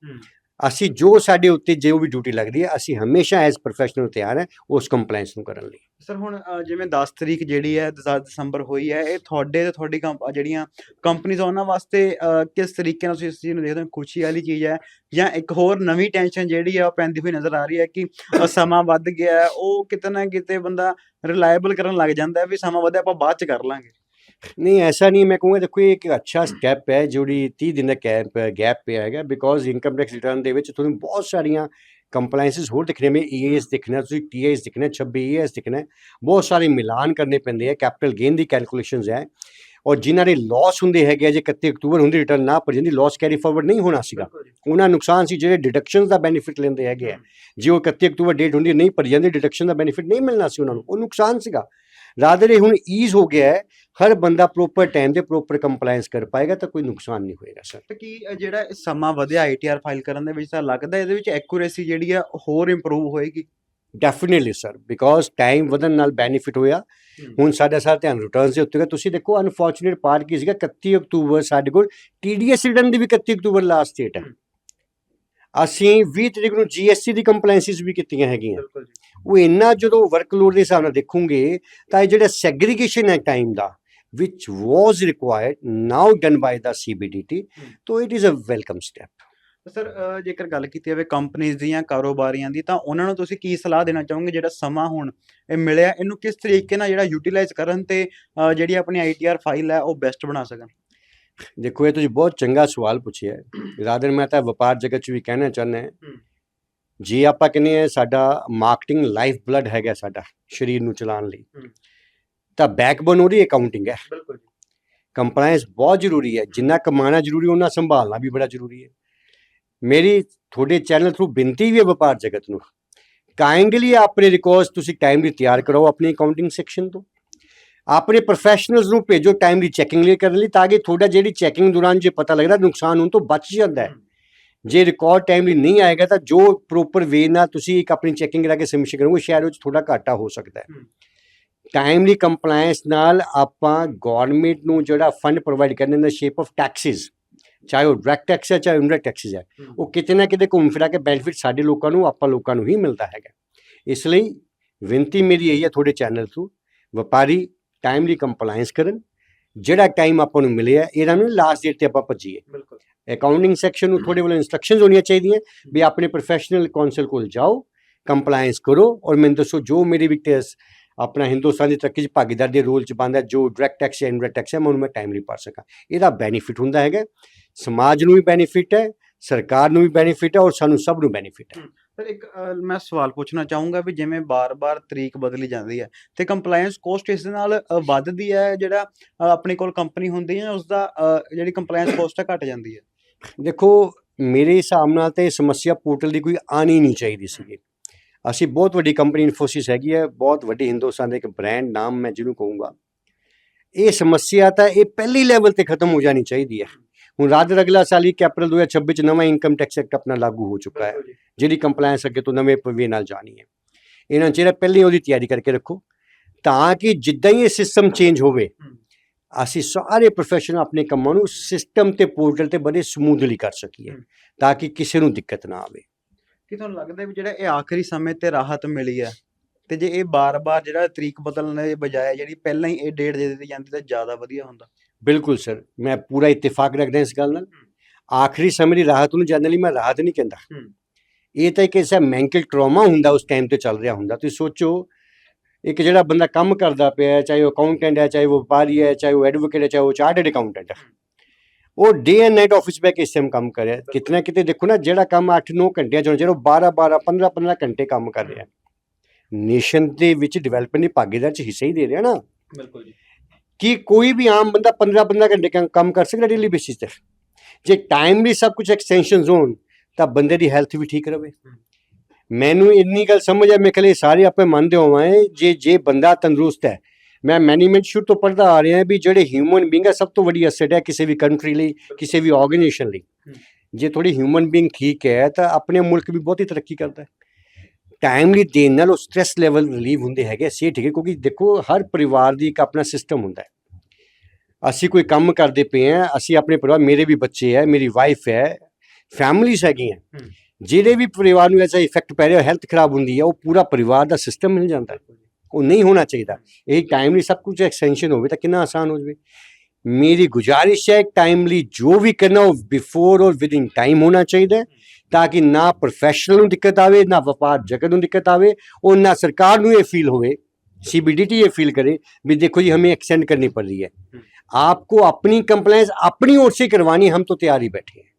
ਅਸੀਂ ਜੋ ਸਾਡੇ ਉੱਤੇ ਜੋ ਵੀ ਡਿਊਟੀ ਲੱਗਦੀ ਹੈ ਅਸੀਂ ਹਮੇਸ਼ਾ ਐਜ਼ ਪ੍ਰੋਫੈਸ਼ਨਲ ਤਿਆਰ ਹੈ ਉਸ ਕੰਪਲਾਈਂਸ ਨੂੰ ਕਰਨ ਲਈ। ਸਰ ਹੁਣ ਜਿਵੇਂ 10 ਤਰੀਕ ਜਿਹੜੀ ਹੈ 10 ਦਸੰਬਰ ਹੋਈ ਹੈ ਇਹ ਤੁਹਾਡੇ ਤੇ ਤੁਹਾਡੀ ਕੰਪ- ਅ, ਜਿਹੜੀਆਂ ਕੰਪਨੀਆਂ ਉਹਨਾਂ ਵਾਸਤੇ ਕਿਸ ਤਰੀਕੇ ਨਾਲ ਤੁਸੀਂ ਇਸ ਚੀਜ਼ ਨੂੰ ਦੇਖਦੇ ਹੋ? ਖੁਸ਼ੀ ਵਾਲੀ ਚੀਜ਼ ਹੈ ਜਾਂ ਇੱਕ ਹੋਰ ਨਵੀਂ ਟੈਨਸ਼ਨ ਜਿਹੜੀ ਹੈ ਉਹ ਪੈਂਦੀ ਹੋਈ ਨਜ਼ਰ ਆ ਰਹੀ ਹੈ ਕਿ ਸਮਾਂ ਵੱਧ ਗਿਆ ਉਹ ਕਿਤੇ ਨਾ ਕਿਤੇ ਬੰਦਾ ਰਿਲਾਇਬਲ ਕਰਨ ਲੱਗ ਜਾਂਦਾ ਵੀ ਸਮਾਂ ਵਧਿਆ ਆਪਾਂ ਬਾਅਦ ਚ ਕਰ ਲਾਂਗੇ। ਨਹੀਂ ਐਸਾ ਨਹੀਂ ਮੈਂ ਕਹੂੰਗਾ ਦੇਖੋ ਇਹ ਇੱਕ ਅੱਛਾ ਸਟੈਪ ਹੈ ਜਿਹੜੀ 30 ਦਿਨ ਦਾ ਕੈਪ ਗੈਪ ਪਿਆ ਹੈਗਾ ਬਿਕੋਜ਼ ਇਨਕਮ ਟੈਕਸ ਰਿਟਰਨ ਦੇ ਵਿੱਚ ਤੁਹਾਨੂੰ ਬਹੁਤ ਸਾਰੀਆਂ ਕੰਪਲਾਈਂਸਿਸ ਹੋਰ ਦਿਖਣੇ ਮੇ ਈਐਸ ਦਿਖਣਾ ਤੁਸੀਂ ਟੀਐਸ ਦਿਖਣਾ 26 ਈਐਸ ਦਿਖਣਾ। ਬਹੁਤ ਸਾਰੇ ਮਿਲਾਨ ਕਰਨੇ ਪੈਂਦੇ ਆ ਕੈਪੀਟਲ ਗੇਨ ਦੀ ਕੈਲਕੂਲੇਸ਼ਨਸ ਹੈ ਔਰ ਜਿਨ੍ਹਾਂ ਦੇ ਲਾਸ ਹੁੰਦੇ ਹੈਗੇ ਆ, ਜੇ 31 ਅਕਤੂਬਰ ਹੁੰਦੀ ਰਿਟਰਨ ਨਾ ਪਰ ਜਾਂਦੀ ਲਾਸ ਕੈਰੀ ਫਾਰਵਰਡ ਨਹੀਂ ਹੋਣਾ ਸੀਗਾ ਉਹਨਾਂ ਨੁਕਸਾਨ ਸੀ ਜਿਹੜੇ ਡਿਡਕਸ਼ਨਸ ਦਾ ਬੈਨੀਫਿਟ ਲੈਂਦੇ ਹੈਗੇ ਆ ਜੇ ਉਹ 31 ਅਕਤੂਬਰ ਡੇਟ ਹੁੰਦੀ ਨਹੀਂ ਭਰੀ ਜਾਂਦੀ ਡਿਡਕਸ਼ਨ ਦਾ ਬੈਨੀਫਿਟ ਨਹੀਂ ਮਿਲਣਾ ਸੀ ਉਹਨਾਂ ਨੂੰ ਉਹ ਨੁਕਸਾਨ ਸੀਗਾ ਰਾਦਰ ਇਹ ਹੁਣ ਈਜ਼ ਹੋ ਗਿਆ ਹੈ। ਹਰ ਬੰਦਾ ਪ੍ਰੋਪਰ ਟਾਈਮ ਤੇ ਪ੍ਰੋਪਰ ਕੰਪਲਾਈਂਸ ਕਰ ਪਾਏਗਾ ਤਾਂ ਕੋਈ ਨੁਕਸਾਨ ਨਹੀਂ ਹੋਏਗਾ ਸਰ ਤੇ ਕੀ ਜਿਹੜਾ ਸਮਾਂ ਵਧਿਆ ਆਈਟੀਆਰ ਫਾਈਲ ਕਰਨ ਦੇ ਵਿੱਚ ਤਾਂ ਲੱਗਦਾ ਇਹਦੇ ਵਿੱਚ ਐਕੂਰੇਸੀ ਜਿਹੜੀ ਆ ਹੋਰ ਇੰਪਰੂਵ ਹੋਏਗੀ? ਡੈਫੀਨਿਟਲੀ ਸਰ ਬਿਕੋਜ਼ ਟਾਈਮ ਵਧਣ ਨਾਲ ਬੈਨੀਫਿਟ ਹੋਇਆ। ਹੁਣ ਸਾਡਾ ਸਾਰਾ ਧਿਆਨ ਰਿਟਰਨਸ ਦੇ ਉੱਤੇ ਹੈ ਤੁਸੀਂ ਦੇਖੋ ਅਨਫੋਰਚੂਨੇਟ ਪਾਰਟ ਕੀ ਸੀਗਾ 31 ਅਕਤੂਬਰ ਸਾਡੇ ਕੋਲ ਟੀਡੀਐਸ ਰਿਟਰਨ ਦੀ ਵੀ 31 ਅਕਤੂਬਰ ਲਾਸਟ ਡੇਟ ਹੈ। ਅਸੀਂ 20 ਤਰੀਕ ਨੂੰ ਜੀਐਸਟੀ ਦੀ ਕੰਪਲਾਈਂਸਿਸ ਵੀ ਕੀਤੀਆਂ ਹੈਗੀਆਂ। ਬਿਲਕੁਲ ਜੀ। ਉਹ ਇੰਨਾ ਜਦੋਂ ਵਰਕਲੋਡ ਦੇ ਹਿਸਾਬ ਨਾਲ ਦੇਖੋਗੇ ਤਾਂ ਇਹ ਜਿਹੜਾ ਸੈਗਰੀਗੇਸ਼ਨ ਹੈ ਟਾਈਮ ਦਾ which was required now done by the CBDT so it is a welcome step sir ਅ, ਜੇਕਰ ਗੱਲ ਕੀਤੀ ਜਾਵੇ ਕੰਪਨੀਆਂ ਦੀਆਂ ਕਾਰੋਬਾਰੀਆਂ ਦੀ ਤਾਂ ਉਹਨਾਂ ਨੂੰ ਤੁਸੀਂ ਕੀ ਸਲਾਹ ਦੇਣਾ ਚਾਹੋਗੇ? ਜਿਹੜਾ ਸਮਾਂ ਹੁਣ ਇਹ ਮਿਲਿਆ ਇਹਨੂੰ ਕਿਸ ਤਰੀਕੇ ਨਾਲ ਜਿਹੜਾ ਯੂਟਿਲਾਈਜ਼ ਕਰਨ ਤੇ ਅ, ਜਿਹੜੀ ਆਪਣੀ ਆਈਟੀਆਰ ਫਾਈਲ ਹੈ ਉਹ ਬੈਸਟ ਬਣਾ ਸਕਣ? ਦੇਖੋ ਇਹ ਤੁਸੀਂ ਬਹੁਤ ਚੰਗਾ ਸਵਾਲ ਪੁੱਛਿਆ ਰਾਦਰ ਮੈਂ ਤਾਂ ਵਪਾਰ ਜਗਤ ਚ ਵੀ ਕਹਿਣਾ ਚਾਹੁੰਦਾ। ਜੇ ਆਪਾਂ ਕਹਿੰਦੇ ਆ ਸਾਡਾ ਮਾਰਕੀਟਿੰਗ ਲਾਈਫ ਬਲੱਡ ਹੈਗਾ ਸਾਡਾ ਸਰੀਰ ਨੂੰ ਚਲਾਉਣ ਲਈ। ਤਾਂ ਬੈਕਬੋਨ ਉਹਦੀ ਅਕਾਊਂਟਿੰਗ ਹੈ ਬਿਲਕੁਲ ਜੀ ਕੰਪਲਾਈਂਸ ਬਹੁਤ ਜ਼ਰੂਰੀ ਹੈ ਜਿੰਨਾ ਕਮਾਉਣਾ ਜ਼ਰੂਰੀ ਉਹਨਾਂ ਸੰਭਾਲਣਾ ਵੀ ਬੜਾ ਜ਼ਰੂਰੀ ਹੈ ਮੇਰੀ ਤੁਹਾਡੇ ਚੈਨਲ ਥਰੂ ਬੇਨਤੀ ਵੀ ਹੈ ਵਪਾਰ ਜਗਤ ਨੂੰ ਕਾਈਂਡਲੀ ਆਪਣੇ ਰਿਕਾਰਡਸ ਤੁਸੀਂ ਟਾਈਮਲੀ ਤਿਆਰ ਕਰੋ ਆਪਣੀ ਅਕਾਊਂਟਿੰਗ ਸੈਕਸ਼ਨ ਤੋਂ ਆਪਣੇ ਪ੍ਰੋਫੈਸ਼ਨਲਸ ਨੂੰ ਭੇਜੋ ਟਾਈਮਲੀ ਚੈਕਿੰਗ ਲਈ ਕਰਨ ਲਈ ਤਾਂ ਕਿ ਤੁਹਾਡਾ ਜਿਹੜੀ ਚੈਕਿੰਗ ਦੌਰਾਨ ਜੇ ਪਤਾ ਲੱਗਦਾ ਨੁਕਸਾਨ ਹੋਣ ਤੋਂ ਬਚ ਜਾਂਦਾ ਹੈ। ਜੇ ਰਿਕਾਰਡ ਟਾਈਮਲੀ ਨਹੀਂ ਆਏਗਾ ਤਾਂ ਜੋ ਪ੍ਰੋਪਰ ਵੇ ਨਾਲ ਤੁਸੀਂ ਇੱਕ ਆਪਣੀ ਚੈਕਿੰਗ ਕਰਾ ਕੇ ਸਬਮਿਸ਼ਨ ਕਰੋਗੇ ਸ਼ਾਇਦ ਉਹ 'ਚ ਥੋੜਾ ਘਾਟਾ ਹੋ ਸਕਦਾ ਹੈ। ਟਾਈਮਲੀ ਕੰਪਲਾਈਂਸ ਨਾਲ ਆਪਾਂ ਗਵਰਨਮੈਂਟ ਨੂੰ ਜਿਹੜਾ ਫੰਡ ਪ੍ਰੋਵਾਈਡ ਕਰਨ ਦਾ ਸ਼ੇਪ ਆਫ ਟੈਕਸਿਸ ਚਾਹੇ ਉਹ ਡਾਇਰੈਕਟ ਟੈਕਸ ਹੈ ਚਾਹੇ ਇਨਡਾਇਰੈਕਟ ਟੈਕਸਿਸ ਹੈ ਉਹ ਕਿਤੇ ਨਾ ਕਿਤੇ ਘੁੰਮ ਫਿਰਾ ਕੇ ਬੈਨੀਫਿਟ ਸਾਡੇ ਲੋਕਾਂ ਨੂੰ ਆਪਾਂ ਲੋਕਾਂ ਨੂੰ ਹੀ ਮਿਲਦਾ ਹੈਗਾ। ਇਸ ਲਈ ਬੇਨਤੀ ਮੇਰੀ ਇਹੀ ਹੈ ਤੁਹਾਡੇ ਚੈਨਲ ਤੋਂ ਵਪਾਰੀ ਟਾਈਮਲੀ ਕੰਪਲਾਈਂਸ ਕਰਨ ਜਿਹੜਾ ਟਾਈਮ ਆਪਾਂ ਨੂੰ ਮਿਲਿਆ ਇਹਨਾਂ ਨੂੰ ਲਾਸਟ ਡੇਟ ਤੇ ਆਪਾਂ ਭੱਜੀਏ। ਬਿਲਕੁਲ। ਅਕਾਊਂਟਿੰਗ ਸੈਕਸ਼ਨ ਨੂੰ ਤੁਹਾਡੇ ਵੱਲੋਂ ਇਨਸਟਰਕਸ਼ਨਸ ਹੋਣੀਆਂ ਚਾਹੀਦੀਆਂ ਵੀ ਆਪਣੇ ਪ੍ਰੋਫੈਸ਼ਨਲ ਕਾਉਂਸਲ ਕੋਲ ਜਾਓ ਕੰਪਲਾਈਂਸ ਕਰੋ ਔਰ ਮੈਨੂੰ ਦੱਸੋ ਜੋ ਮੇਰੇ ਵੀ ਟੈਸ ਆਪਣਾ ਹਿੰਦੁਸਤਾਨ ਦੀ ਤਰੱਕੀ 'ਚ ਭਾਗੀਦਾਰ ਦੇ ਰੋਲ 'ਚ ਬੰਦਾ ਜੋ ਡਾਇਰੈਕਟ ਟੈਕਸ ਜਾਂ ਇਨਡਾਇਰੈਕਟ ਟੈਕਸ ਹੈ ਮੈਂ ਉਹਨੂੰ ਮੈਂ ਟਾਈਮਲੀ ਭਰ ਸਕਾਂ। ਇਹਦਾ ਬੈਨੀਫਿਟ ਹੁੰਦਾ ਹੈਗਾ ਸਮਾਜ ਨੂੰ ਵੀ ਬੈਨੀਫਿਟ ਹੈ ਸਰਕਾਰ ਨੂੰ ਵੀ ਬੈਨੀਫਿਟ ਹੈ ਔਰ ਸਾਨੂੰ ਸਭ ਨੂੰ ਬੈਨੀਫਿਟ ਹੈ। ਸਰ ਇੱਕ ਅ, ਮੈਂ ਸਵਾਲ ਪੁੱਛਣਾ ਚਾਹੂੰਗਾ ਵੀ ਜਿਵੇਂ ਬਾਰ-ਬਾਰ ਤਰੀਕ ਬਦਲੀ ਜਾਂਦੀ ਹੈ ਤੇ ਕੰਪਲਾਈਂਸ ਕੋਸਟ ਇਸ ਦੇ ਨਾਲ ਅ, ਵੱਧਦੀ ਹੈ ਜਿਹੜਾ ਅ, ਆਪਣੇ ਕੋਲ ਕੰਪਨੀ ਹੁੰਦੀ ਹੈ ਉਸ ਦਾ ਅ, ਜਿਹੜੀ ਕੰਪਲਾਈਂਸ ਕੋਸਟ ਹੈ ਘਟ ਜਾਂਦੀ ਹੈ? ਦੇਖੋ ਮੇਰੇ ਹਿਸਾਬ ਨਾਲ ਤੇ ਇਹ ਸਮੱਸਿਆ ਪੋਰਟਲ ਦੀ ਕੋਈ ਆਣੀ ਨਹੀਂ ਚਾਹੀਦੀ ਸੀਗੀ। ਅਸੀਂ ਬਹੁਤ ਵੱਡੀ ਕੰਪਨੀ ਇਨਫੋਸਿਸ ਹੈਗੀ ਹੈ ਬਹੁਤ ਵੱਡੀ ਹਿੰਦੁਸਤਾਨ ਦਾ ਇੱਕ ਬ੍ਰਾਂਡ ਨਾਮ ਮੈਂ ਜਿਹਨੂੰ ਕਹੂੰਗਾ। ਇਹ ਸਮੱਸਿਆ ਤਾਂ ਇਹ ਪਹਿਲੀ ਲੈਵਲ ਤੇ ਖਤਮ ਹੋ ਜਾਣੀ ਚਾਹੀਦੀ ਹੈ। ਹੁਣ ਰਾਜ ਅਗਲਾ ਸਾਲ ਹੀ ਅਪ੍ਰੈਲ 2026 ਚ ਨਵਾਂ ਇਨਕਮ ਟੈਕਸ ਐਕਟ ਆਪਣਾ ਲਾਗੂ ਹੋ ਚੁੱਕਾ ਹੈ ਜਿਹੜੀ ਕੰਪਲਾਈਂਸ ਅੱਗੇ ਤੋਂ ਨਵੇਂ ਪਵੇ ਨਾਲ ਜਾਣੀ ਹੈ ਇਹਨਾਂ ਚਾਹੀਦਾ ਪਹਿਲਾਂ ਉਹਦੀ ਤਿਆਰੀ ਕਰਕੇ ਰੱਖੋ ਤਾਂ ਕਿ ਜਿੱਦਾਂ ਹੀ ਇਹ ਸਿਸਟਮ ਚੇਂਜ ਹੋਵੇ। ਅਸੀਂ ਸਾਰੇ ਪ੍ਰੋਫੈਸ਼ਨਲ ਆਪਣੇ ਕੰਮਾਂ ਨੂੰ ਸਿਸਟਮ ਤੇ ਪੋਰਟਲ ਤੇ ਬੜੇ ਸਮੂਥਲੀ ਕਰ ਸਕੀਏ। ਤਾਂ ਕਿ ਕਿਸੇ ਨੂੰ ਦਿੱਕਤ ਨਾ ਆਵੇ ਕੀ ਤੁਹਾਨੂੰ ਲੱਗਦਾ ਵੀ ਜਿਹੜਾ ਇਹ ਆਖਰੀ ਸਮੇਂ ਤੇ ਰਾਹਤ ਮਿਲੀ ਹੈ ਤੇ ਜੇ ਇਹ ਬਾਰ-ਬਾਰ ਜਿਹੜਾ ਤਰੀਕ ਬਦਲਣ ਦੇ ਬਜਾਏ ਜਿਹੜੀ ਪਹਿਲਾਂ ਹੀ ਇਹ ਡੇਟ ਦੇ ਦਿੱਤੀ ਜਾਂਦੀ ਤਾਂ ਜ਼ਿਆਦਾ ਵਧੀਆ ਹੁੰਦਾ ਬਿਲਕੁਲ ਸਰ ਮੈਂ ਪੂਰਾ ਇਤਫਾਕ ਰੱਖਦਾ ਇਸ ਗੱਲ ਨਾਲ। ਆਖਰੀ ਸਮੇਂ ਦੀ ਰਾਹਤ ਨੂੰ ਜਨਰਲੀ ਮੈਂ ਰਾਹਤ ਨਹੀਂ ਕਹਿੰਦਾ। ਇਹ ਤਾਂ ਇੱਕ ਐਸਾ ਮੈਂਟਲ ਟਰਾਮਾ ਹੁੰਦਾ ਉਸ ਟਾਈਮ ਤੇ ਚੱਲ ਰਿਹਾ ਹੁੰਦਾ। ਤੁਸੀਂ ਸੋਚੋ ਇੱਕ ਜਿਹੜਾ ਬੰਦਾ ਕੰਮ ਕਰਦਾ ਪਿਆ ਚਾਹੇ ਉਹ ਅਕਾਊਂਟੈਂਟ ਹੈ ਚਾਹੇ ਉਹ ਵਪਾਰੀ ਹੈ ਚਾਹੇ ਉਹ ਐਡਵੋਕੇਟ ਹੈ ਚਾਹੇ ਉਹ ਚਾਰਟਰਡ ਅਕਾਊਂਟੈਂਟ ਹੈ। ਉਹ ਡੇ ਐਂਡ ਨਾਈਟ ਆਫਿਸ ਬੈ ਕੇ ਇਸ ਟਾਈਮ ਕੰਮ ਕਰ ਰਿਹਾ ਕਿਤਨਾ ਕਿਤੇ ਦੇਖੋ ਨਾ ਜਿਹੜਾ ਕੰਮ 8-9 ਘੰਟਿਆਂ ਚ ਉਹ 12-12 15-15 ਘੰਟੇ ਕੰਮ ਕਰ ਰਿਹਾ ਨੇਸ਼ਨ ਦੇ ਵਿੱਚ ਡਿਵੈਲਪਮੈਂਟ ਦੀ ਭਾਗੀਦਾਰ ਚ ਹਿੱਸਾ ਹੀ ਦੇ ਰਿਹਾ ਨਾ। ਬਿਲਕੁਲ ਜੀ। ਕਿ ਕੋਈ ਵੀ ਆਮ ਬੰਦਾ 15-15 ਘੰਟੇ ਕੰਮ- ਕਰ ਸਕਦਾ ਡੇਲੀ ਬੇਸਿਸ ਤੇ। ਜੇ ਟਾਈਮਲੀ ਸਭ ਕੁਝ ਐਕਸਟੈਂਸ਼ਨਸ ਹੋਣ ਤਾਂ ਬੰਦੇ ਦੀ ਹੈਲਥ ਵੀ ਠੀਕ ਰਵੇ। ਮੈਨੂੰ ਇੰਨੀ ਗੱਲ ਸਮਝ ਆ ਮੈਂ ਖਲੇ ਸਾਰੇ ਆਪੇ ਮੰਨਦੇ ਹੋਵਾਂ ਜੇ ਜੇ ਬੰਦਾ ਤੰਦਰੁਸਤ ਹੈ। ਮੈਂ ਮੈਨੇਜਮੈਂਟ ਸ਼ੁਰੂ ਤੋਂ ਪੜ੍ਹਦਾ ਆ ਰਿਹਾ ਵੀ ਜਿਹੜੇ ਹਿਊਮਨ ਬੀਇੰਗ ਹੈ ਸਭ ਤੋਂ ਵੱਡੀ ਅਸੈਟ ਹੈ ਕਿਸੇ ਵੀ ਕੰਟਰੀ ਲਈ ਕਿਸੇ ਵੀ ਆਰਗੇਨਾਈਜੇਸ਼ਨ ਲਈ। ਜੇ ਥੋੜੀ ਹਿਊਮਨ ਬੀਇੰਗ ਠੀਕ ਹੈ ਤਾਂ ਆਪਣੇ ਮੁਲਕ ਵੀ ਬਹੁਤ ਹੀ ਤਰੱਕੀ ਕਰਦਾ ਹੈ। ਟਾਈਮਲੀ ਦੇਣ ਨਾਲ ਉਹ ਸਟ੍ਰੈਸ ਲੈਵਲ ਰਿਲੀਵ ਹੁੰਦੇ ਹੈਗੇ ਸੇ ਠੀਕ ਹੈ ਕਿਉਂਕਿ ਦੇਖੋ ਹਰ ਪਰਿਵਾਰ ਦੀ ਇੱਕ ਆਪਣਾ ਸਿਸਟਮ ਹੁੰਦਾ ਹੈ। ਅਸੀਂ ਕੋਈ ਕੰਮ ਕਰਦੇ ਪਏ ਹਾਂ ਅਸੀਂ ਆਪਣੇ ਪਰਿਵਾਰ ਮੇਰੇ ਵੀ ਬੱਚੇ ਹੈ ਮੇਰੀ ਵਾਈਫ ਹੈ ਫੈਮਲੀਜ਼ ਹੈਗੀਆਂ। ਜਿਹੜੇ ਵੀ ਪਰਿਵਾਰ ਨੂੰ ਐਸਾ ਇਫੈਕਟ ਪੈ ਰਿਹਾ ਹੈਲਥ ਖਰਾਬ ਹੁੰਦੀ ਹੈ ਉਹ ਪੂਰਾ ਪਰਿਵਾਰ ਦਾ ਸਿਸਟਮ ਮਿਲ ਜਾਂਦਾ ਉਹ ਨਹੀਂ ਹੋਣਾ ਚਾਹੀਦਾ। ਇਹ ਟਾਈਮਲੀ ਸਭ ਕੁਝ ਐਕਸਟੈਂਸ਼ਨ ਹੋਵੇ ਤਾਂ ਕਿੰਨਾ ਆਸਾਨ ਹੋ ਜਾਵੇ। ਮੇਰੀ ਗੁਜ਼ਾਰਿਸ਼ ਹੈ ਟਾਈਮਲੀ ਜੋ ਵੀ ਕਰਨਾ ਉਹ ਬਿਫੋਰ ਔਰ ਵਿਦਿਨ ਟਾਈਮ ਹੋਣਾ ਚਾਹੀਦਾ ਹੈ ਤਾਂ ਕਿ ਨਾ ਪ੍ਰੋਫੈਸ਼ਨਲ ਨੂੰ ਦਿੱਕਤ ਆਵੇ ਨਾ ਵਪਾਰ ਜਗਤ ਨੂੰ ਦਿੱਕਤ ਆਵੇ और ना सरकार ਨੂੰ ਇਹ फील होवे सीबीडीटी ये फील करे भी देखो जी हमें एक्सटेंड करनी पड़ रही है आपको अपनी कंप्लेंस अपनी ओर से करवानी हम तो तैयार ही बैठे हैं